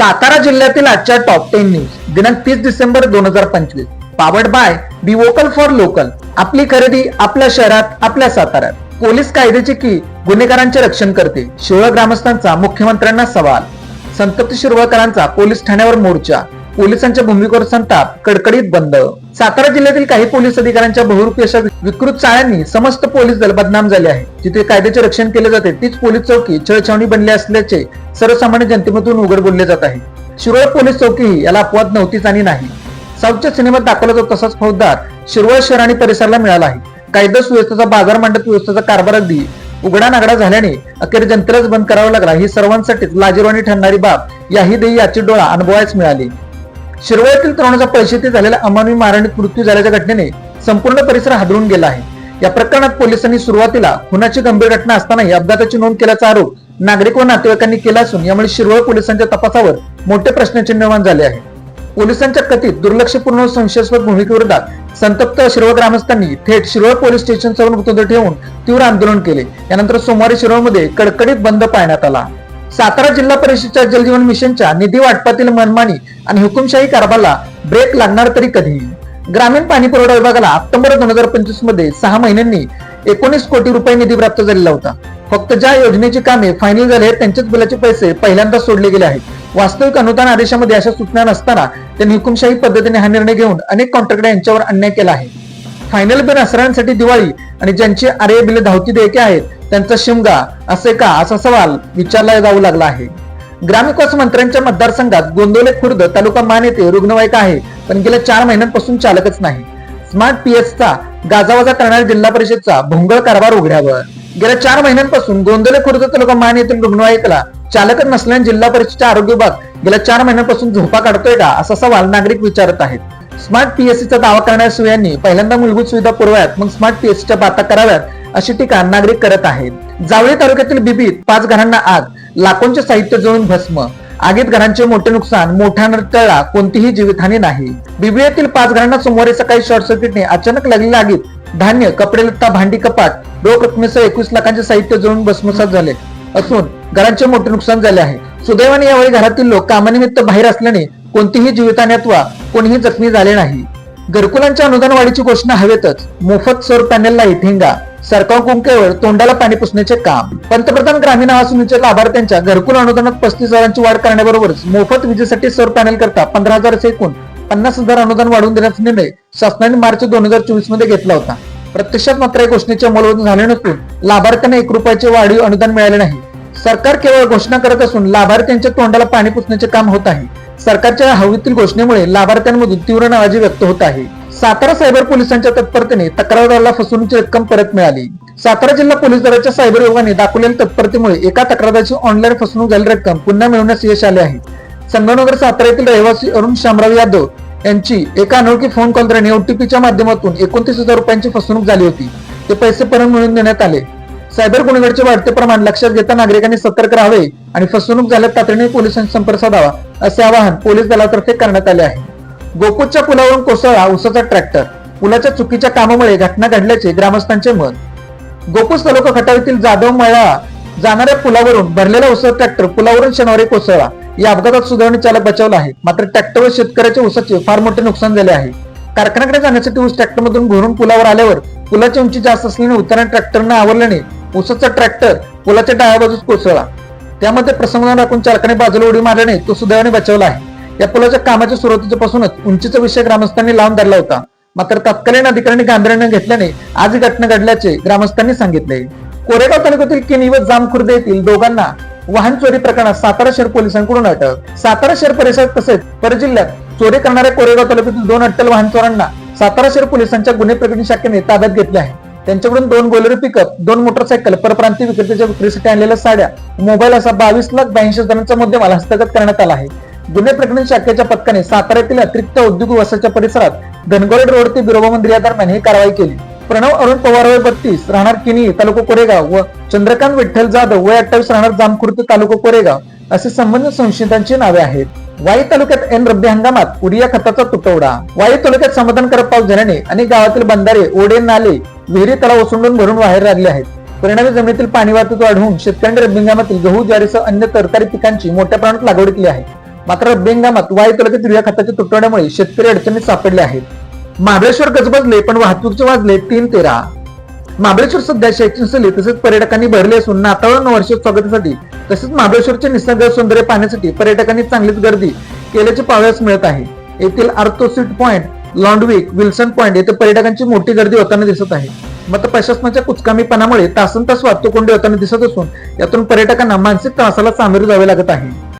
सातारा जिल्ह्यातील आजच्या top ten news दिनांक तीस डिसेंबर दोन हजार पंचवीस. Powered by be vocal for local आपली खरेदी आपल्या शहरात आपल्या साताऱ्यात. पोलीस कायद्याची की गुन्हेगारांचे रक्षण करते. शिवळ ग्रामस्थांचा मुख्यमंत्र्यांना सवाल. संतप्त शिरवळकरांचा पोलीस ठाण्यावर मोर्चा. पोलिसांच्या भूमिकेवर संताप कडकडीत बंद. सातारा जिल्ह्यातील काही पोलीस अधिकाऱ्यांच्या बहुरूपी अशा विकृत चाळ्यांनी समस्त पोलीस दल बदनाम झाले आहे. जिथे कायद्याचे रक्षण केले जाते तीच पोलीस चौकी छळछावणी बनली असल्याचे सर्वसामान्य जनतेमधून उघड बोलले जात आहे. शिरोळ पोलीस चौकी ही याला अपवाद नव्हतीच आणि नाही. साऊथच्या सिनेमात दाखवला जातो तसाच फौजदार शिरोळ शहर आणि परिसराला मिळाला आहे. कायदा सुव्यवस्थेचा बाजार मांडत व्यवस्थेचा कारभार अगदी उघडा नागडा झाल्याने अखेर जनतेलाच बंद करावा लागला. ही सर्वांसाठीच लाजीरवाणी ठरणारी बाब याही देई याची डोळा अनुभवायच मिळाली. शिरवळतील तरुणाचा पैशाती झालेल्या अमानवी मारहाणीत मृत्यू झाल्याच्या घटनेने संपूर्ण परिसर हादरून गेला आहे. या प्रकरणात पोलिसांनी सुरुवातीला खुनाची गंभीर घटना असतानाही अपघाताची नोंद केल्याचा आरोप नागरिक व नातेवाईकांनी केला असून यामुळे शिरवळ पोलिसांच्या तपासावर मोठे प्रश्नचिन्ह निर्माण झाले आहे. पोलिसांच्या कथित दुर्लक्षपूर्ण संशयास्पद भूमिकेविरोधात संतप्त शिरोळ ग्रामस्थांनी थेट शिरोळ पोलीस स्टेशन समोर मृतदेह ठेवून तीव्र आंदोलन केले. यानंतर सोमवारी शिरोळमध्ये कडकडीत बंद पाळण्यात आला. सातारा जिल्हा परिषदच्या जलजीवन मिशनच्या निधी वाटपातील मनमानी आणि हुकुमशाही कारभाराला ब्रेक लागणार तरी कधी? ग्रामीण पाणी पुरवठा विभागाला ऑक्टोबर दोन हजार पंचवीसमध्ये सहा महिन्यांनी एकोणीस कोटी रुपये निधी प्राप्त झालेला होता. फक्त ज्या योजनेची कामे फायनल झाले आहेत, त्यांच्याच बिलाचे पैसे पहिल्यांदा सोडले गेले आहेत. वास्तविक अनुदान आदेशामध्ये अशा सूचना नसताना त्यांनी हुकुमशाही पद्धतीने हा निर्णय घेऊन अनेक कॉन्ट्रॅक्टर यांच्यावर अन्याय केला आहे. फायनल बिल असणाऱ्यांसाठी दिवाळी आणि ज्यांची आर्य बिले धावती देयके आहेत त्यांचा शिमगा असे का असा सवाल विचारला जाऊ लागला आहे. ग्रामविकास मंत्र्यांच्या मतदारसंघात गोंदवले खुर्द तालुका मान येथे रुग्णवाहिका आहे पण गेल्या चार महिन्यांपासून चालकच नाही. स्मार्ट पीएसचा गाजावाजा करणाऱ्या जिल्हा परिषदचा भोंगळ कारभार उघड्यावर. गेल्या चार महिन्यांपासून गोंदवले खुर्द तालुका मान येथील रुग्णवाहिकेला चालकच नसल्याने जिल्हा परिषदच्या आरोग्य विभाग गेल्या चार महिन्यांपासून झोपा काढतोय का असा सवाल नागरिक विचारत आहेत. स्मार्ट पीएससीचा दावा करणाऱ्या सुयांनी पहिल्यांदा मूलभूत सुविधा पुरवाव्यात मग स्मार्ट पीएससीच्या बाता कराव्यात अशी टीका नागरिक करत आहेत. जावळी तालुक्यातील बिबीत पाच घरांना आग लाखोंचे साहित्य जळून भस्म. आगीत घरांचे मोठे नुकसान मोठ्या तळा कोणतीही जीवितहानी नाही. बिबी येथील पाच घरांना सोमवारी सकाळी शॉर्ट सर्किटने अचानक लागलेल्या आगीत धान्य कपडे लत्ता भांडी कपाट रोख रकमेसह एकवीस लाखांचे साहित्य जळून भस्मसात झाले असून घरांचे मोठे नुकसान झाले आहे. सुदैवाने यावेळी घरातील लोक कामानिमित्त बाहेर असल्याने कोणतीही जीवितहानी अथवा कोणीही जखमी झाले नाही. घरकुलांच्या अनुदान वाढीची घोषणा हवेतच. मोफत सौर पॅनेलला ठेंगा. सरकार कुंकेवर तोंडाला पाणी पुसण्याचे काम. पंतप्रधान ग्रामीण आवास योजनेच्या लाभार्थ्यांच्या घरकुल अनुदानात पस्तीस हजारांची वाढ करण्याबरोबरच मोफत विजेसाठी सौर पॅनेल करता पंधरा हजार एकूण पन्नास हजार अनुदान वाढवून देण्याचा निर्णय शासनाने मार्च दोन हजार चोवीसमध्ये घेतला होता. प्रत्यक्षात मात्र या घोषणेचे अंमलबजावणी झाले नसून लाभार्थ्यांना एक रुपयाचे वाढीव अनुदान मिळाले नाही. सरकार केवळ घोषणा करत असून लाभार्थ्यांच्या तोंडाला पाणी पुसण्याचे काम होत आहे. सरकारच्या हवीतील हवेतील घोषणेमुळे लाभार्थ्यांमधून तीव्र नाराजी व्यक्त होत आहे. सातारा सायबर पोलिसांच्या तत्परतेने तक्रारदाराला फसवणूकची रक्कम परत मिळाली. सातारा जिल्हा पोलीस दलाच्या सायबर विभागाने दाखवलेल्या तत्परतेमुळे एका तक्रारदाराची ऑनलाईन फसवणूक झालेली रक्कम पुन्हा मिळवण्यास यश आले आहे. संगमनगर सातारा येथील रहिवासी अरुण शामराव यादव यांची एका अनोळखी फोन कॉलद्वारे ओटीपीच्या माध्यमातून एकोणतीस हजार रुपयांची फसवणूक झाली होती. ते पैसे परत मिळवून देण्यात आले. सायबर गुन्हेगारचे वाढते प्रमाण लक्षात घेता नागरिकांनी सतर्क राहावे आणि फसवणूक झाल्यास तातडीने पोलिसांशी संपर्क साधावा असे आवाहन पोलीस दलातर्फे करण्यात आले आहे. गोपूरच्या पुलावरून कोसळला उसाचा ट्रॅक्टर. पुलाच्या चुकीच्या कामामुळे घटना घडल्याचे ग्रामस्थांचे मत गोकुस तालुका खटाव जाधव मळा जाणाऱ्या पुलावरून भरलेला उसाचा ट्रॅक्टर पुलावरून शनिवारी कोसळला. या अपघातात सुधारणी चालक बचावला आहे. मात्र ट्रॅक्टरवर शेतकऱ्याच्या ऊसाचे फार मोठे नुकसान झाले आहे. कारखान्याकडे जाण्यासाठी ऊस ट्रॅक्टरमधून घोरून पुलावर आल्यावर पुलाची उंची जास्त असल्याने उतरण्या ट्रॅक्टरनं आवरल्याने ऊसाचा ट्रॅक्टर पुलाच्या डाव्या बाजूस कोसळला. त्यामध्ये प्रसंग राखून चालकाने बाजूला उडी मारल्याने तो सुदैवाने बचावला आहे. या पुलाच्या कामाच्या सुरुवातीपासूनच उंचीचा विषय ग्रामस्थांनी लावून धरला होता. मात्र तत्कालीन अधिकाऱ्यांनी गांभीर्याने घेतल्याने आज ही घटना घडल्याचे ग्रामस्थांनी सांगितले. कोरेगाव तालुक्यातील किनी व जामखुर्द येथील दोघांना वाहन चोरी प्रकरणात सातारा शहर पोलिसांकडून अटक. सातारा शहर परिसरात तसेच परजिल्ह्यात चोरी करणाऱ्या कोरेगाव तालुक्यातील दोन अट्टल वाहन चोरांना सातारा शहर पोलिसांच्या गुन्हे प्रकरणी शाखेने ताब्यात घेतले आहे. त्यांच्याकडून दोन बोलेरो पिकअप दोन मोटरसायकल परप्रांतीय विक्रेत्याच्या विक्रीसाठी आणलेल्या साड्या मोबाईल असा बावीस लाख ब्याऐंशी हजारांचा मुद्देमाल हस्तगत करण्यात आला आहे. गुन्हे प्रकरणी शाखेच्या पथकाने साताऱ्यातील अतिरिक्त औद्योगिक वसाच्या परिसरात धनगोरे रोड ते बिरोबा मंदिर या दरम्यान ही कारवाई केली. प्रणव अरुण पवार वय बत्तीस राहणार किनी तालुका कोरेगाव व चंद्रकांत विठ्ठल जाधव वय अठ्ठावीस राहणार जामखुर्द तालुका कोरेगाव असे संबंधित संशयितांची नावे आहेत. वाई तालुक्यात एन रब्बी हंगामात उडिया खताचा तुटवडा. वाई तालुक्यात समाधानकारक पाऊस झाल्याने अनेक गावातील बंधारे ओढे नाले विहिरी तलाव ओसंडून भरून बाहेर लागले आहेत. परिणामी जमिनीतील पाणी वाहतूक वाढवून शेतकऱ्यांनी रब्बी हंगामातील गहू ज्वारीसह अन्य तरकारी पिकांची मोठ्या प्रमाणात लागवड केली आहे. मात्र बेंगामात वायू तालुक्यात युरिया खताच्या तुटवण्यामुळे शेतकरी अडचणीत सापडले आहेत. महाबळेश्वर गजबजले पण वाहतूकचे वाजले तीन तेरा. महाबळेश्वर सध्या शैक्षणिक स्थळी तसेच पर्यटकांनी भरले असून नाताळ वर्ष स्वागतासाठी तसेच महाबळेश्वरचे निसर्ग सौंदर्य पाहण्यासाठी पर्यटकांनी चांगलीच गर्दी केल्याचे पाहावयास मिळत आहे. येथील Arthur's Seat point Lodwick Wilson point येथे पर्यटकांची मोठी गर्दी होताना दिसत आहे. मात्र प्रशासनाच्या कुचकामीपणामुळे तासन तास वाहतूक कोंडी होताना दिसत असून यातून पर्यटकांना मानसिक त्रासाला सामोरे जावे लागत आहे.